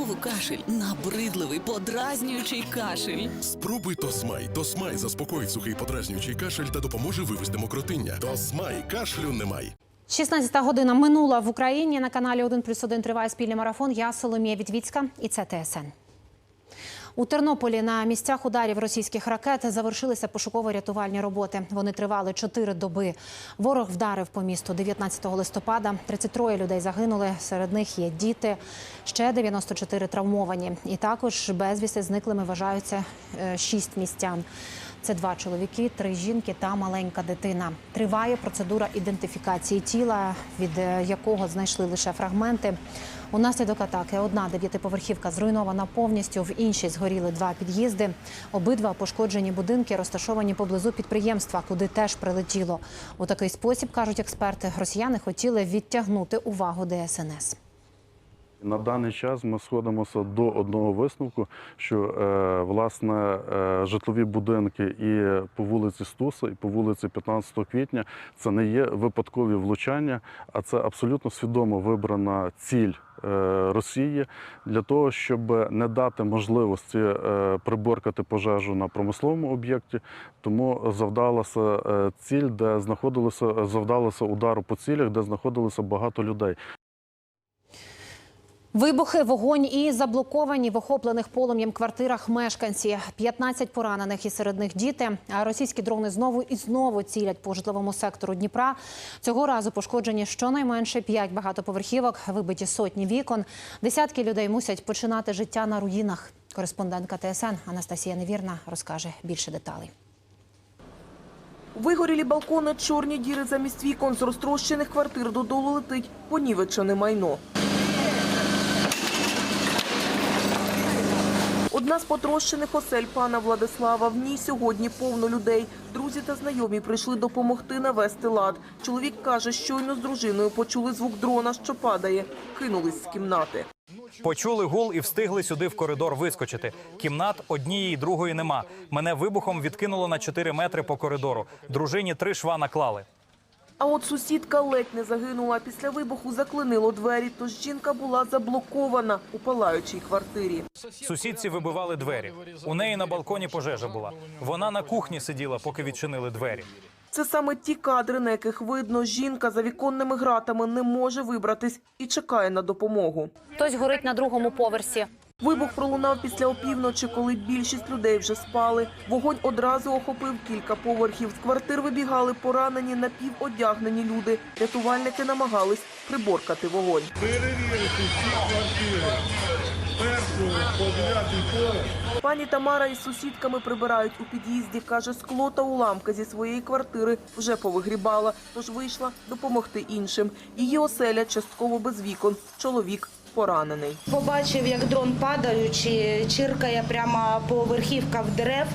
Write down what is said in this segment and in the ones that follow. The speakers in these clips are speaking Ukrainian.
Знову кашель, набридливий, подразнюючий кашель. Спробуй Тосмай. Тосмай заспокоїть сухий подразнюючий кашель та допоможе вивести мокротиння. Тосмай кашлю немає. 16 година минула в Україні. На каналі 1 плюс 1 триває спільний марафон. Я Соломія Вітвіцька і це ТСН. У Тернополі на місцях ударів російських ракет завершилися пошуково-рятувальні роботи. Вони тривали чотири доби. Ворог вдарив по місту 19 листопада. 33 людей загинули. Серед них є діти, ще 94 травмовані. І також безвісти зниклими вважаються е, шість містян. Це два чоловіки, три жінки та маленька дитина. Триває процедура ідентифікації тіла, від е, якого знайшли лише фрагменти. Унаслідок атаки одна дев'ятиповерхівка зруйнована повністю, в іншій згоріли два під'їзди. Обидва пошкоджені будинки розташовані поблизу підприємства, куди теж прилетіло. У такий спосіб кажуть експерти, росіяни хотіли відтягнути увагу ДСНС. На даний час ми сходимося до одного висновку, що е, власне е, житлові будинки і по вулиці Стуса, і по вулиці 15 квітня це не є випадкові влучання, а це абсолютно свідомо вибрана ціль. е, Росії для того, щоб не дати можливості е, приборкати пожежу на промисловому об'єкті, тому завдалася е, ціль, де знаходилося завдалося удару по цілях, де знаходилося багато людей. Вибухи, вогонь і заблоковані в охоплених полум'ям квартирах мешканці. 15 поранених і серед них діти. А російські дрони знову і знову цілять по житловому сектору Дніпра. Цього разу пошкоджені щонайменше 5 багатоповерхівок, вибиті сотні вікон. Десятки людей мусять починати життя на руїнах. Кореспондентка ТСН Анастасія Невірна розкаже більше деталей. Вигорілі балкони, чорні діри замість вікон з розтрощених квартир додолу летить понівечене майно. Одна з потрощених осель пана Владислава. В ній сьогодні повно людей. Друзі та знайомі прийшли допомогти навести лад. Чоловік каже, щойно з дружиною почули звук дрона, що падає. Кинулись з кімнати. Почули гул і встигли сюди в коридор вискочити. Кімнат однієї, другої нема. Мене вибухом відкинуло на 4 метри по коридору. Дружині три шва наклали. А от сусідка ледь не загинула. Після вибуху заклинило двері, тож жінка була заблокована у палаючій квартирі. Сусідці вибивали двері. У неї на балконі пожежа була. Вона на кухні сиділа, поки відчинили двері. Це саме ті кадри, на яких видно, жінка за віконними гратами не може вибратись і чекає на допомогу. Хтось горить на другому поверсі. Вибух пролунав після опівночі, коли більшість людей вже спали. Вогонь одразу охопив кілька поверхів. З квартир вибігали поранені напіводягнені люди. Рятувальники намагались приборкати вогонь. перевірити всі квартири першого по дев'ятий поверх. Пані Тамара із сусідками прибирають у під'їзді. Каже, скло та уламки зі своєї квартири вже повигрібала, тож вийшла допомогти іншим. Її оселя частково без вікон. Чоловік поранений. Побачив, як дрон падаючи, чиркає прямо по верхівках дерев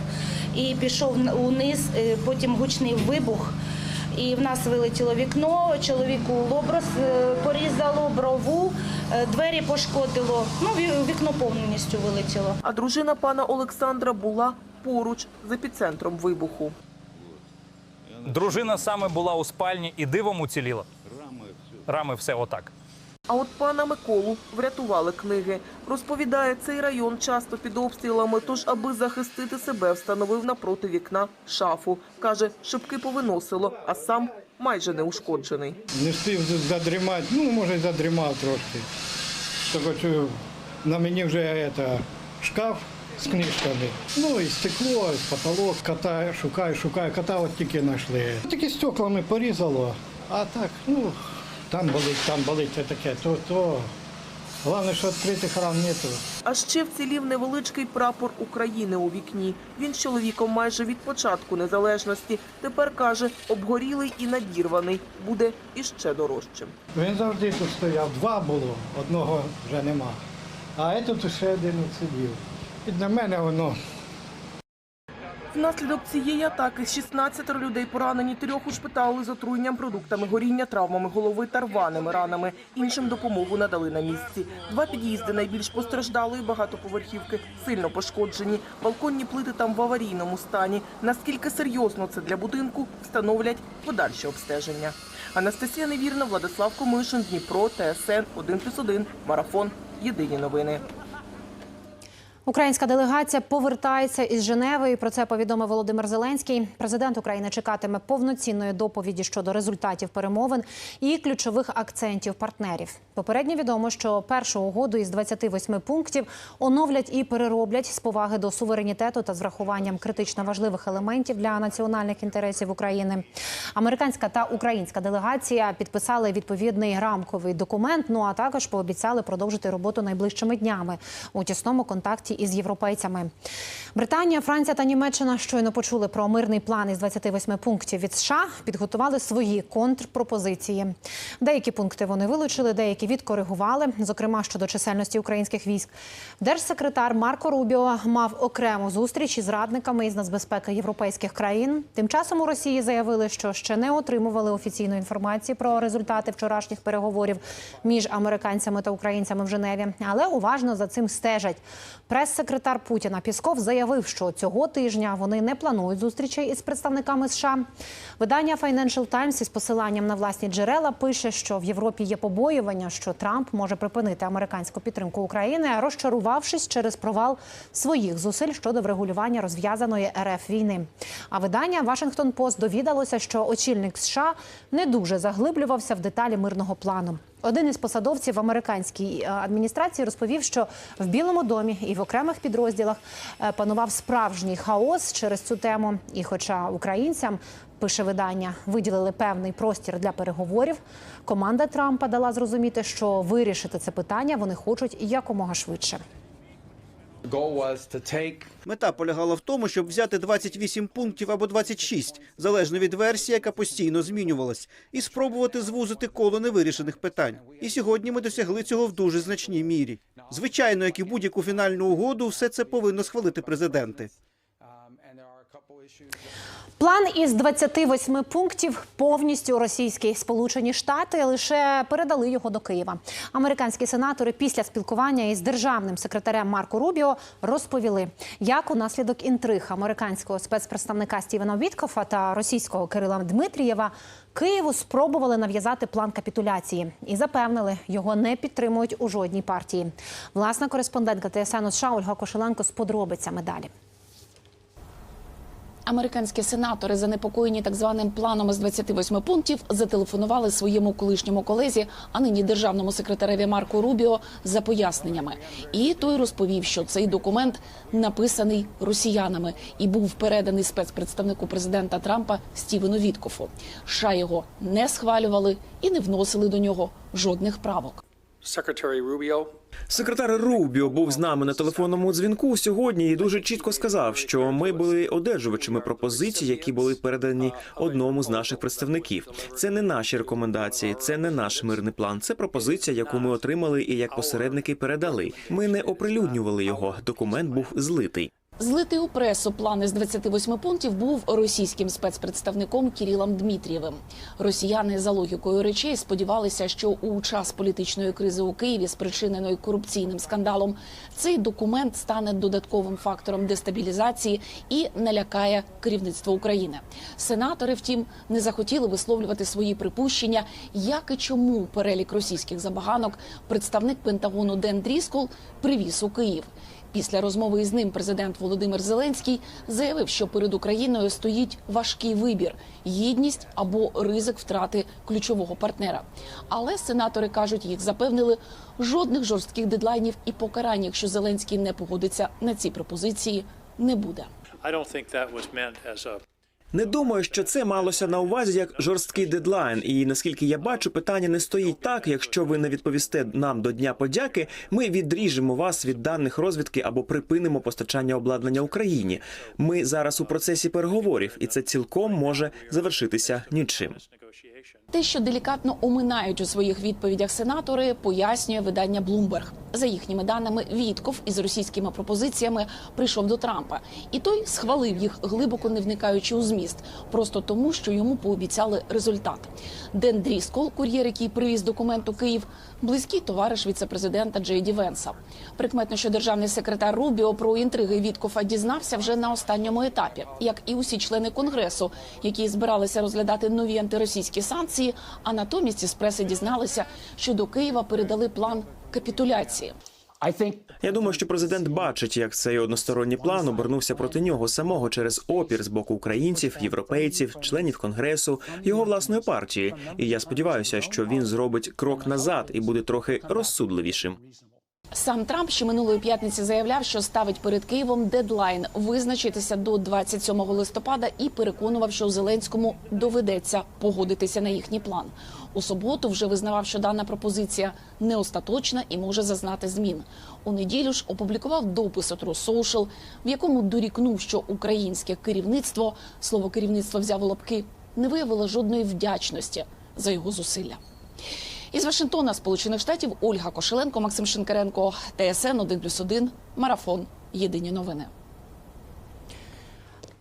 і пішов униз, е, потім гучний вибух. І в нас вилетіло вікно, чоловіку лоброс е, порізало, брову, е, двері пошкодило. Ну, вікно повністю вилетіло. А дружина пана Олександра була поруч з епіцентром вибуху. Дружина саме була у спальні і дивом уціліла. Рами все отак. А от пана Миколу врятували книги. Розповідає, цей район часто під обстрілами, тож аби захистити себе, встановив напроти вікна шафу. Каже, шибки повиносило, а сам майже не ушкоджений. Не встиг задрімати, ну може задрімав трошки. Що на мені вже это, шкаф з книжками. Ну і стекло, і потолок, кота шукаю, шукаю, кота от тільки знайшли. Тільки стеклами порізало, а так, ну, там болить, там болить, це таке, то, то. Головне, що відкритих ран нету. А ще вцілів невеличкий прапор України у вікні. Він з чоловіком майже від початку незалежності. Тепер каже, обгорілий і надірваний. Буде іще дорожчим. Він завжди тут стояв, два було, одного вже нема. А тут ще один сидів. І для мене воно Внаслідок цієї атаки 16 людей поранені, трьох ушпитали з отруєнням продуктами горіння, травмами голови та рваними ранами. Іншим допомогу надали на місці. Два під'їзди найбільш постраждалої багатоповерхівки сильно пошкоджені. Балконні плити там в аварійному стані. Наскільки серйозно це для будинку, встановлять подальше обстеження. Анастасія Невірна, Владислав Комишин, Дніпро, ТСН 1+,1, Марафон. Єдині новини. Українська делегація повертається із Женеви. І про це повідомив Володимир Зеленський. Президент України чекатиме повноцінної доповіді щодо результатів перемовин і ключових акцентів партнерів. Попередньо відомо, що першу угоду із 28 пунктів оновлять і перероблять з поваги до суверенітету та з врахуванням критично важливих елементів для національних інтересів України. Американська та українська делегація підписали відповідний рамковий документ. Ну а також пообіцяли продовжити роботу найближчими днями у тісному контакті із європейцями. Британія, Франція та Німеччина щойно почули про мирний план із 28 пунктів від США. Підготували свої контрпропозиції. Деякі пункти вони вилучили, деякі відкоригували, зокрема щодо чисельності українських військ. Держсекретар Марко Рубіо мав окрему зустріч із радниками із нацбезпеки європейських країн. Тим часом у Росії заявили, що ще не отримували офіційної інформації про результати вчорашніх переговорів між американцями та українцями в Женеві, але уважно за цим стежать. Прес-секретар Путіна Пісков заявив, що цього тижня вони не планують зустрічей із представниками США. Видання Financial Times із посиланням на власні джерела пише, що в Європі є побоювання, що Трамп може припинити американську підтримку України, розчарувавшись через провал своїх зусиль щодо врегулювання розв'язаної РФ війни. А видання Washington Post довідалося, що очільник США не дуже заглиблювався в деталі мирного плану. Один із посадовців американській е, адміністрації розповів, що в Білому домі і в окремих підрозділах е, панував справжній хаос через цю тему. І, хоча українцям пише видання, виділили певний простір для переговорів, команда Трампа дала зрозуміти, що вирішити це питання вони хочуть якомога швидше. Мета полягала в тому, щоб взяти 28 пунктів або 26, залежно від версії, яка постійно змінювалась, і спробувати звузити коло невирішених питань. І сьогодні ми досягли цього в дуже значній мірі. Звичайно, як і будь-яку фінальну угоду, все це повинно схвалити президенти. План із 28 пунктів повністю російський. Сполучені Штати лише передали його до Києва. Американські сенатори після спілкування із державним секретарем Марко Рубіо розповіли, як унаслідок інтриг американського спецпредставника Стівена Віткофа та російського Кирила Дмитрієва Києву спробували нав'язати план капітуляції і запевнили, його не підтримують у жодній партії. Власна кореспондентка ТСН США Ольга Кошеленко з подробицями далі. Американські сенатори, занепокоєні так званим планом з 28 пунктів, зателефонували своєму колишньому колезі, а нині державному секретареві Марко Рубіо за поясненнями. І той розповів, що цей документ написаний росіянами і був переданий спецпредставнику президента Трампа Стівену Віткофу. США його не схвалювали і не вносили до нього жодних правок. Секретар Рубіо був з нами на телефонному дзвінку сьогодні і дуже чітко сказав, що ми були одержувачами пропозицій, які були передані одному з наших представників. Це не наші рекомендації, це не наш мирний план. Це пропозиція, яку ми отримали і як посередники передали. Ми не оприлюднювали його. Документ був злитий. Злитий у пресу план із 28 пунктів був російським спецпредставником Кірілом Дмитрієвим. Росіяни за логікою речей сподівалися, що у час політичної кризи у Києві, спричиненої корупційним скандалом, цей документ стане додатковим фактором дестабілізації і налякає керівництво України. Сенатори, втім, не захотіли висловлювати свої припущення, як і чому перелік російських забаганок представник Пентагону Ден Дріскол привіз у Київ. Після розмови із ним президент Володимир Зеленський заявив, що перед Україною стоїть важкий вибір: гідність або ризик втрати ключового партнера. Але сенатори кажуть, їх запевнили жодних жорстких дедлайнів і покарань, якщо Зеленський не погодиться на ці пропозиції, не буде. Не думаю, що це малося на увазі як жорсткий дедлайн. І наскільки я бачу, питання не стоїть так. Якщо ви не відповісте нам до дня подяки, ми відріжемо вас від даних розвідки або припинимо постачання обладнання Україні. Ми зараз у процесі переговорів, і це цілком може завершитися нічим. Те, що делікатно оминають у своїх відповідях сенатори, пояснює видання Bloomberg. За їхніми даними, Вітков із російськими пропозиціями прийшов до Трампа, і той схвалив їх, глибоко не вникаючи у зміст, просто тому, що йому пообіцяли результат. Ден Дріскол, кур'єр, який привіз документ у Київ, близький товариш віцепрезидента Джей Ді Венса. Прикметно, що державний секретар Рубіо про інтриги Віткофа дізнався вже на останньому етапі, як і усі члени конгресу, які збиралися розглядати нові антиросійські санкції. А натомість із преси дізналися, що до Києва передали план капітуляції. Я думаю, що президент бачить, як цей односторонній план обернувся проти нього самого через опір з боку українців, європейців, членів конгресу, його власної партії. І я сподіваюся, що він зробить крок назад і буде трохи розсудливішим. Сам Трамп ще минулої п'ятниці заявляв, що ставить перед Києвом дедлайн визначитися до 27 листопада і переконував, що Зеленському доведеться погодитися на їхній план. У суботу вже визнавав, що дана пропозиція не остаточна і може зазнати змін. У неділю ж опублікував допис True Social, в якому дорікнув, що українське керівництво слово керівництво взяв у лапки, не виявило жодної вдячності за його зусилля. Із Вашингтона, Сполучених Штатів, Ольга Кошеленко, Максим Шинкаренко, ТСН 1+,1, Марафон. Єдині новини.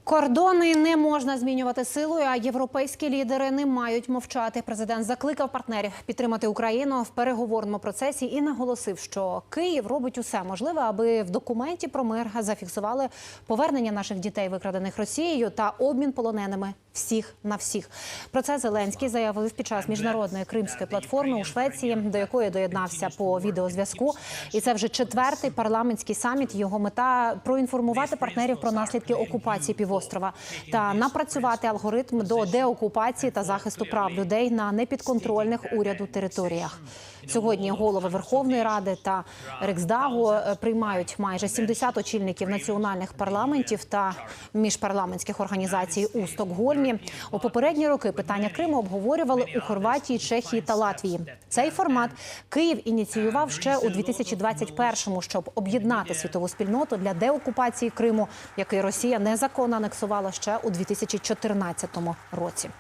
Кордони не можна змінювати силою, а європейські лідери не мають мовчати. Президент закликав партнерів підтримати Україну в переговорному процесі і наголосив, що Київ робить усе можливе, аби в документі про мир зафіксували повернення наших дітей, викрадених Росією, та обмін полоненими всіх на всіх. Про це Зеленський заявив під час міжнародної кримської платформи у Швеції, до якої доєднався по відеозв'язку. І це вже четвертий парламентський саміт. Його мета проінформувати партнерів про наслідки окупації півострова та напрацювати алгоритм до деокупації та захисту прав людей на непідконтрольних уряду територіях. Сьогодні голови Верховної Ради та Риксдагу е, приймають майже 70 очільників національних парламентів та міжпарламентських організацій у Стокгольмі. У попередні роки питання Криму обговорювали у Хорватії, Чехії та Латвії. Цей формат Київ ініціював ще у 2021-му, щоб об'єднати світову спільноту для деокупації Криму, який Росія незаконно анексувала ще у 2014 році.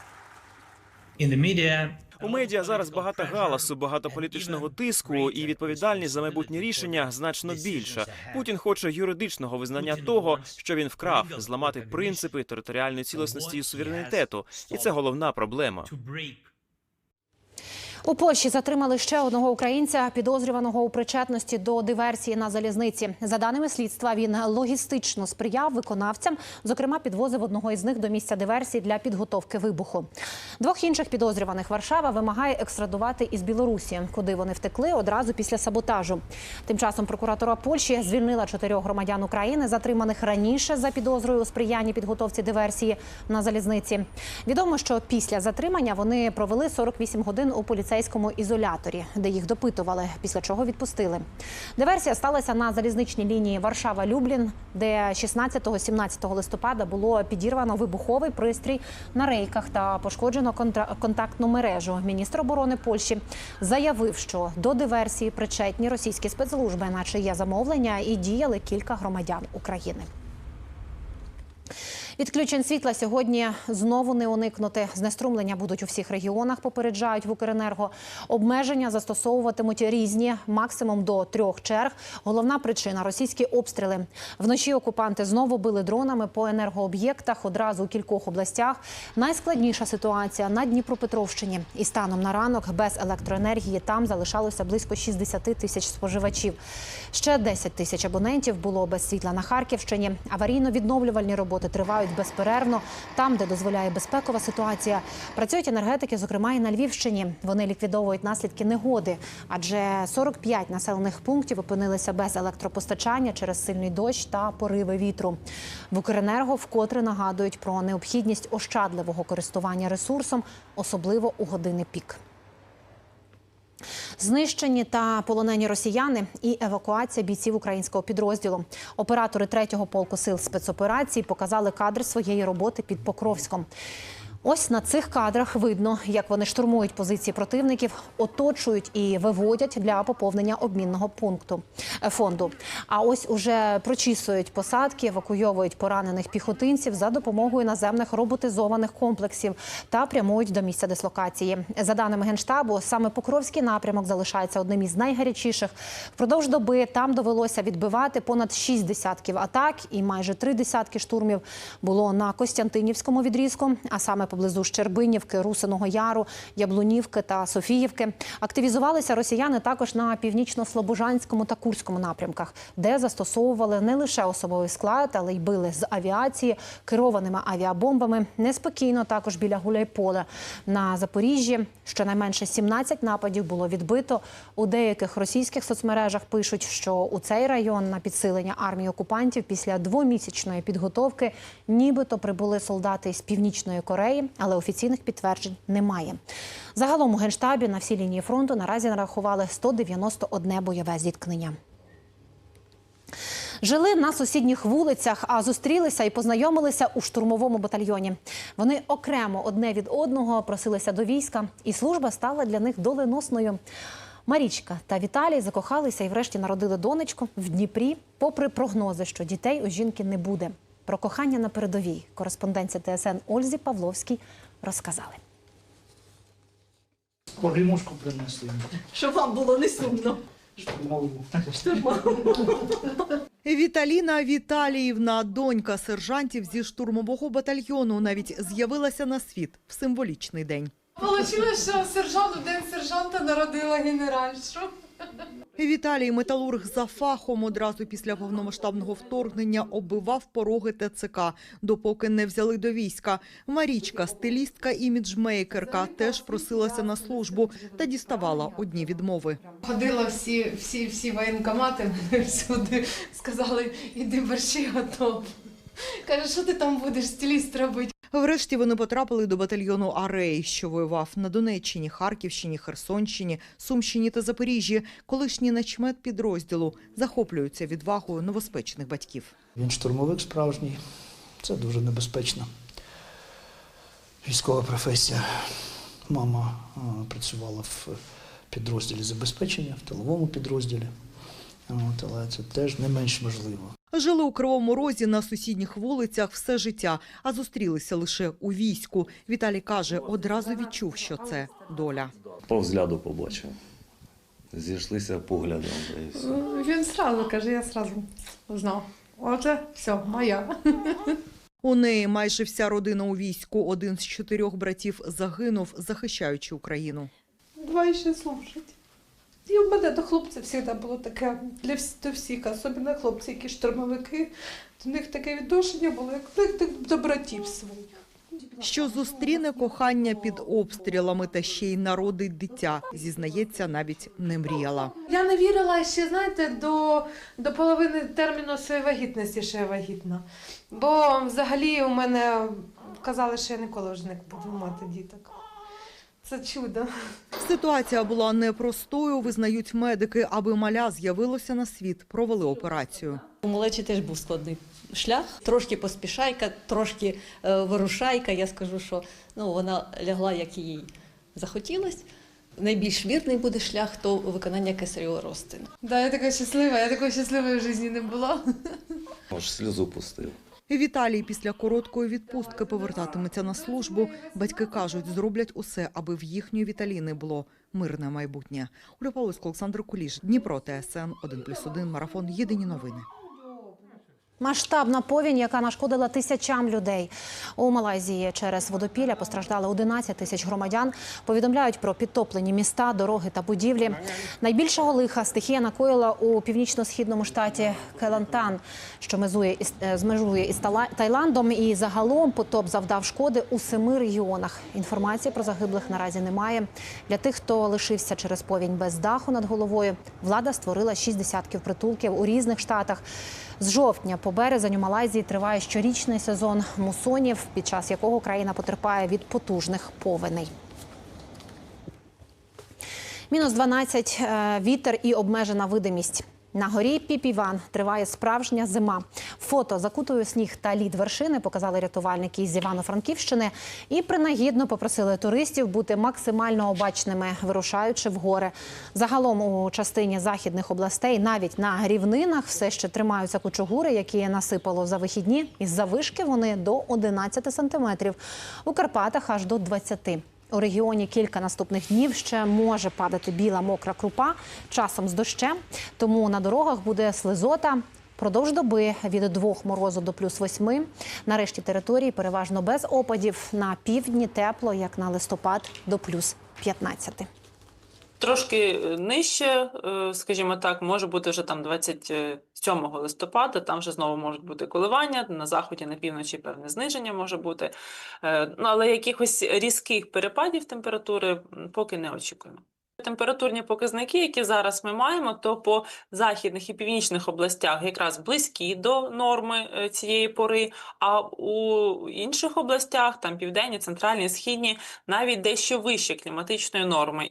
У медіа зараз багато галасу, багато політичного тиску, і відповідальність за майбутні рішення значно більша. Путін хоче юридичного визнання того, що він вкрав, зламати принципи територіальної цілісності і суверенітету, і це головна проблема. У Польщі затримали ще одного українця, підозрюваного у причетності до диверсії на залізниці. За даними слідства, він логістично сприяв виконавцям. Зокрема, підвозив одного із них до місця диверсії для підготовки вибуху. Двох інших підозрюваних Варшава вимагає екстрадувати із Білорусі, куди вони втекли одразу після саботажу. Тим часом прокуратура Польщі звільнила чотирьох громадян України, затриманих раніше за підозрою у сприянні підготовці диверсії на залізниці. Відомо, що після затримання вони провели 48 годин у поліцейському ізоляторі, де їх допитували, після чого відпустили. Диверсія сталася на залізничній лінії Варшава-Люблін, де 16-17 листопада було підірвано вибуховий пристрій на рейках та пошкоджено контактну мережу. Міністр оборони Польщі заявив, що до диверсії причетні російські спецслужби, наче є замовлення, і діяли кілька громадян України. Відключень світла сьогодні знову не уникнути. Знеструмлення будуть у всіх регіонах. Попереджають в Укренерго. Обмеження застосовуватимуть різні, максимум до трьох черг. Головна причина російські обстріли. Вночі окупанти знову били дронами по енергооб'єктах одразу у кількох областях. Найскладніша ситуація на Дніпропетровщині. І станом на ранок без електроенергії там залишалося близько 60 тисяч споживачів. Ще 10 тисяч абонентів було без світла на Харківщині. Аварійно-відновлювальні роботи тривають безперервно. Там, де дозволяє безпекова ситуація, працюють енергетики, зокрема і на Львівщині. Вони ліквідовують наслідки негоди, адже 45 населених пунктів опинилися без електропостачання через сильний дощ та пориви вітру. В Укренерго вкотре нагадують про необхідність ощадливого користування ресурсом, особливо у години пік. Знищені та полонені росіяни і евакуація бійців українського підрозділу. Оператори третього полку сил спецоперації показали кадри своєї роботи під Покровськом. Ось на цих кадрах видно, як вони штурмують позиції противників, оточують і виводять для поповнення обмінного пункту е, фонду. А ось уже прочісують посадки, евакуйовують поранених піхотинців за допомогою наземних роботизованих комплексів та прямують до місця дислокації. За даними генштабу, саме Покровський напрямок залишається одним із найгарячіших. Впродовж доби там довелося відбивати понад шість десятків атак, і майже три десятки штурмів було на Костянтинівському відрізку, а саме поблизу Щербинівки, Русиного Яру, Яблунівки та Софіївки. Активізувалися росіяни також на північно-слобожанському та Курському напрямках, де застосовували не лише особовий склад, але й били з авіації керованими авіабомбами. Неспокійно також біля Гуляйполя на Запоріжжі. Щонайменше 17 нападів було відбито. У деяких російських соцмережах пишуть, що у цей район на підсилення армії окупантів після двомісячної підготовки нібито прибули солдати з північної Кореї, але офіційних підтверджень немає. Загалом у генштабі на всій лінії фронту наразі нарахували 191 бойове зіткнення. Жили на сусідніх вулицях, а зустрілися і познайомилися у штурмовому батальйоні. Вони окремо одне від одного просилися до війська, і служба стала для них доленосною. Марічка та Віталій закохалися і врешті народили донечку в Дніпрі, попри прогнози, що дітей у жінки не буде. Про кохання на передовій кореспонденція ТСН Ользі Павловській розказали. Погрімушку принесли. Щоб вам було не сумно. Віталіна Віталіївна, донька сержантів зі штурмового батальйону, навіть з'явилася на світ в символічний день. Получилось, що сержант у день сержанта народила генеральшу. Віталій металург за фахом одразу після повномасштабного вторгнення оббивав пороги ТЦК, допоки не взяли до війська. Марічка, стилістка, іміджмейкерка, теж просилася на службу та діставала одні відмови. Ходила всі, всі, всі воєнкомати всюди. Сказали, іди борщі готов. Каже, що ти там будеш стиліст робити? Врешті вони потрапили до батальйону Арей, що воював на Донеччині, Харківщині, Херсонщині, Сумщині та Запоріжжі. Колишній начмет підрозділу захоплюються відвагою новоспечених батьків. Він штурмовик справжній. Це дуже небезпечна військова професія. Мама працювала в підрозділі забезпечення, в тиловому підрозділі. От, але це теж не менш важливо. Жили у Кривому Розі на сусідніх вулицях все життя, а зустрілися лише у війську. Віталій каже, одразу відчув, що це доля. По взгляду побачив. Зійшлися поглядом. і все. Він сразу каже, я сразу знав. Оце все, моя. У неї майже вся родина у війську. Один з чотирьох братів загинув, захищаючи Україну. Давай ще слушать. І в мене до хлопців завжди було таке для всі- до всіх, особливо хлопці, які штурмовики. До них таке відношення було, як до, до братів своїх. Що зустріне кохання під обстрілами та ще й народить дитя, зізнається, навіть не мріяла. Я не вірила ще, знаєте, до, до половини терміну своєї вагітності, що я вагітна. Бо взагалі у мене казали, що я ніколи вже не буду мати діток. Це чудо. Ситуація була непростою, визнають медики. Аби маля з'явилося на світ, провели операцію. У малечі теж був складний шлях. Трошки поспішайка, трошки е, вирушайка. Я скажу, що ну, вона лягла, як їй захотілось. Найбільш вірний буде шлях то виконання кесаревого розтину. Да, я така щаслива, я такої щасливої в житті не була. Аж сльозу пустив. Віталій після короткої відпустки повертатиметься на службу. Батьки кажуть, зроблять усе, аби в їхньої Віталіни було мирне майбутнє. Оля Павловська, Олександр Куліш, Дніпро, ТСН 1+,1, Марафон. Єдині новини. Масштабна повінь, яка нашкодила тисячам людей. У Малайзії через водопілля постраждали 11 тисяч громадян. Повідомляють про підтоплені міста, дороги та будівлі. Найбільшого лиха стихія накоїла у північно-східному штаті Келантан, що межує із, е, змежує із Таїландом. І загалом потоп завдав шкоди у семи регіонах. Інформації про загиблих наразі немає. Для тих, хто лишився через повінь без даху над головою, влада створила шість десятків притулків у різних штатах. З жовтня по березень у Малайзії триває щорічний сезон мусонів, під час якого країна потерпає від потужних повеней. Мінус 12, е, вітер і обмежена видимість. На горі Піпіван триває справжня зима. Фото закутує у сніг та лід вершини показали рятувальники із Івано-Франківщини і принагідно попросили туристів бути максимально обачними, вирушаючи в гори. Загалом у частині західних областей, навіть на рівнинах, все ще тримаються кучугури, які насипало за вихідні. Із завишки вони до 11 сантиметрів. У Карпатах аж до 20. У регіоні кілька наступних днів ще може падати біла мокра крупа, часом з дощем. Тому на дорогах буде слизота. Продовж доби від двох морозу до плюс восьми. На решті території переважно без опадів. На півдні тепло, як на листопад, до плюс 15. Трошки е, нижче, е, скажімо так, може бути вже там 27 листопада, там вже знову можуть бути коливання, на заході, на півночі певне зниження може бути. Е, Ну, але якихось різких перепадів температури поки не очікуємо. Температурні показники, які зараз ми маємо, то по західних і північних областях якраз близькі до норми е, цієї пори, а у інших областях, там південні, центральні, східні, навіть дещо вище кліматичної норми.